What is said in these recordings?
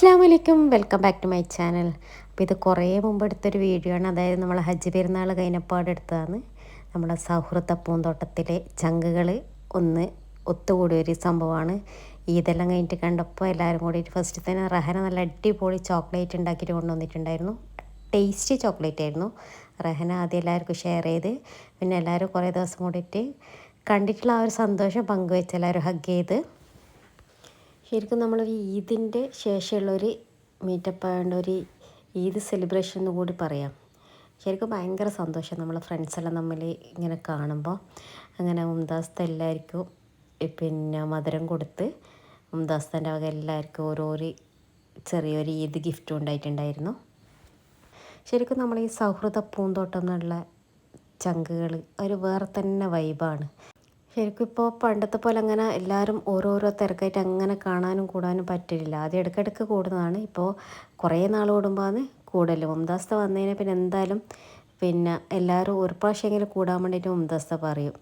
അസ്സാം വലൈക്കും welcome back to my channel. അപ്പോൾ ഇത് കുറേ മുമ്പ് എടുത്തൊരു വീഡിയോ ആണ്. അതായത് നമ്മൾ ഹജ്ജ് പെരുന്നാൾ കഴിഞ്ഞപ്പാട് എടുത്തതാണ്. നമ്മുടെ സൗഹൃദ പൂന്തോട്ടത്തിലെ ചങ്കുകൾ ഒന്ന് ഒത്തുകൂടിയ ഒരു സംഭവമാണ്. ഈതെല്ലാം കഴിഞ്ഞിട്ട് കണ്ടപ്പോൾ എല്ലാവരും കൂടി ഫസ്റ്റ് തന്നെ റഹന നല്ല അടിപൊളി ചോക്ലേറ്റ് ഉണ്ടാക്കിയിട്ട് കൊണ്ടുവന്നിട്ടുണ്ടായിരുന്നു. ടേസ്റ്റി ചോക്ലേറ്റ് ആയിരുന്നു. റഹന ആദ്യം എല്ലാവർക്കും ഷെയർ ചെയ്ത് പിന്നെ എല്ലാവരും കുറേ ദിവസം കൂടിയിട്ട് കണ്ടിട്ടുള്ള ആ ഒരു സന്തോഷം പങ്കുവെച്ച് എല്ലാവരും ഹഗ് ചെയ്ത് ശരിക്കും നമ്മൾ നമ്മളൊരു ഈദിന്റെ ശേഷമുള്ളൊരു മീറ്റപ്പ് ആയതുകൊണ്ട് ഒരു ഈദ് സെലിബ്രേഷൻ എന്ന് കൂടി പറയാം. ശരിക്കും ഭയങ്കര സന്തോഷം. നമ്മൾ ഫ്രണ്ട്സെല്ലാം തമ്മിൽ ഇങ്ങനെ കാണുമ്പോൾ അങ്ങനെ മുംതാസ്ത എല്ലാവർക്കും പിന്നെ മധുരം കൊടുത്ത് മുംതാസ്തന്റെ വക എല്ലാവർക്കും ഓരോരു ചെറിയൊരു ഈദ് ഗിഫ്റ്റും ഉണ്ടായിട്ടുണ്ടായിരുന്നു. ശരിക്കും നമ്മൾ ഈ സൗഹൃദ പൂന്തോട്ടം എന്നുള്ള ചങ്കുകൾ ഒരു വേറെ തന്നെ വൈബാണ് ശരിക്കും ഇപ്പോൾ പണ്ടത്തെ പോലെ അങ്ങനെ എല്ലാവരും ഓരോരോ തിരക്കായിട്ട് അങ്ങനെ കാണാനും കൂടാനും പറ്റില്ല അത് ഇടയ്ക്കിടയ്ക്ക് കൂടുന്നതാണ്. ഇപ്പോൾ കുറേ നാൾ കൂടുമ്പോൾ കൂടൽ മുംതാസ്ത വന്നതിന് പിന്നെ എന്തായാലും പിന്നെ എല്ലാവരും ഒരു പ്രാവശ്യമെങ്കിലും കൂടാൻ വേണ്ടിയിട്ട് മുംതാസ്ത പറയും.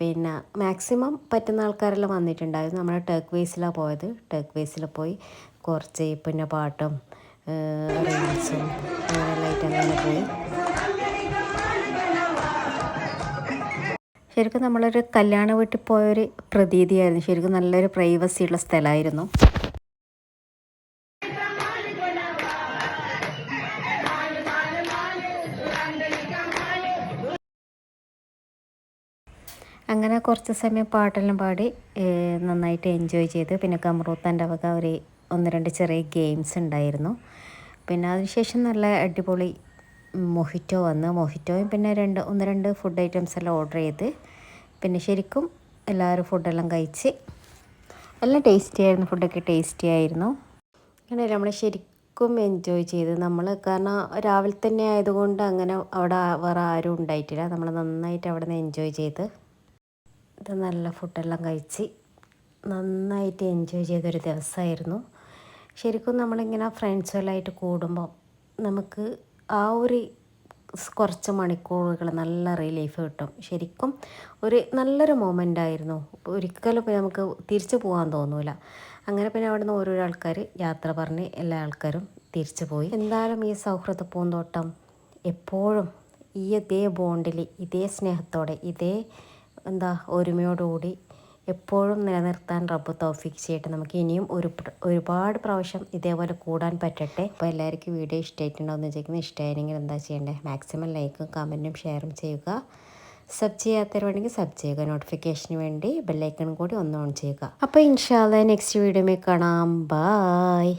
പിന്നെ മാക്സിമം പറ്റുന്ന ആൾക്കാരെല്ലാം വന്നിട്ടുണ്ടായിരുന്നു. നമ്മൾ ടേക്ക് വേസിലാണ് പോയത്. ടേക്ക് വേസിൽ പോയി കുറച്ച് പിന്നെ പാട്ടും അങ്ങനെയെല്ലാം ആയിട്ട് അങ്ങനെ പോയി. ശരിക്കും നമ്മളൊരു കല്യാണ വീട്ടിൽ പോയൊരു പ്രതീതിയായിരുന്നു. ശരിക്കും നല്ലൊരു പ്രൈവസി ഉള്ള സ്ഥലമായിരുന്നു. അങ്ങനെ കുറച്ച് സമയം പാട്ടെല്ലാം പാടി നന്നായിട്ട് എൻജോയ് ചെയ്ത്. പിന്നെ കമറൂത്താന്റെ വക ഒരു ഒന്ന് രണ്ട് ചെറിയ ഗെയിംസ് ഉണ്ടായിരുന്നു. പിന്നെ അതിനുശേഷം നല്ല അടിപൊളി മൊഹിറ്റോ വന്ന് മൊഹിറ്റോയും പിന്നെ രണ്ട് ഒന്ന് രണ്ട് ഫുഡ് ഐറ്റംസ് എല്ലാം ഓർഡർ ചെയ്ത് പിന്നെ ശരിക്കും എല്ലാവരും ഫുഡെല്ലാം കഴിച്ച് എല്ലാം ടേസ്റ്റി ആയിരുന്നു ഫുഡൊക്കെ ടേസ്റ്റി ആയിരുന്നു. അങ്ങനെ നമ്മൾ ശരിക്കും എൻജോയ് ചെയ്ത് നമ്മൾ കാരണം രാവിലെ തന്നെ ആയതുകൊണ്ട് അങ്ങനെ അവിടെ വേറെ ആരും ഉണ്ടായിട്ടില്ല. നമ്മൾ നന്നായിട്ട് അവിടെ നിന്ന് എൻജോയ് ചെയ്ത് ഇത് നല്ല ഫുഡെല്ലാം കഴിച്ച് നന്നായിട്ട് എൻജോയ് ചെയ്തൊരു ദിവസമായിരുന്നു. ശരിക്കും നമ്മളിങ്ങനെ ഫ്രണ്ട്സുകളായിട്ട് കൂടുമ്പോൾ നമുക്ക് ആ ഒരു കുറച്ച് മണിക്കൂറുകൾ നല്ല റിലീഫ് കിട്ടും. ശരിക്കും ഒരു നല്ലൊരു മൊമെന്റ് ആയിരുന്നു. ഒരിക്കലും നമുക്ക് തിരിച്ചു പോകാൻ തോന്നൂല. അങ്ങനെ പിന്നെ അവിടെ നിന്ന് ഓരോരോ ആൾക്കാർ യാത്ര പറഞ്ഞ് എല്ലാ ആൾക്കാരും തിരിച്ചു പോയി. എന്തായാലും ഈ സൗഹൃദ പൂന്തോട്ടം എപ്പോഴും ഈ ഇതേ ബോണ്ടിൽ ഇതേ സ്നേഹത്തോടെ ഇതേ എന്താ ഒരുമയോടുകൂടി എപ്പോഴും നിലനിർത്താൻ റബ്ബ് തോഫിക്ക് ചെയ്യട്ടെ. നമുക്ക് ഇനിയും ഒരു ഒരുപാട് പ്രാവശ്യം ഇതേപോലെ കൂടാൻ പറ്റട്ടെ. അപ്പോൾ എല്ലാവർക്കും വീഡിയോ ഇഷ്ടമായിട്ടുണ്ടാവുമെന്ന് വിചാരിക്കുന്നത് ഇഷ്ടമായിരുന്നെങ്കിൽ എന്താ ചെയ്യേണ്ടത് മാക്സിമം ലൈക്കും കമന്റും ഷെയറും ചെയ്യുക. സബ് ചെയ്യാത്തവരുണ്ടെങ്കിൽ സബ് ചെയ്യുക. നോട്ടിഫിക്കേഷന് വേണ്ടി ബെല്ലൈക്കൺ കൂടി ഒന്ന് ഓൺ ചെയ്യുക. അപ്പോൾ ഇൻഷാല്ല നെക്സ്റ്റ് വീഡിയോയിൽ കാണാം. ബായ്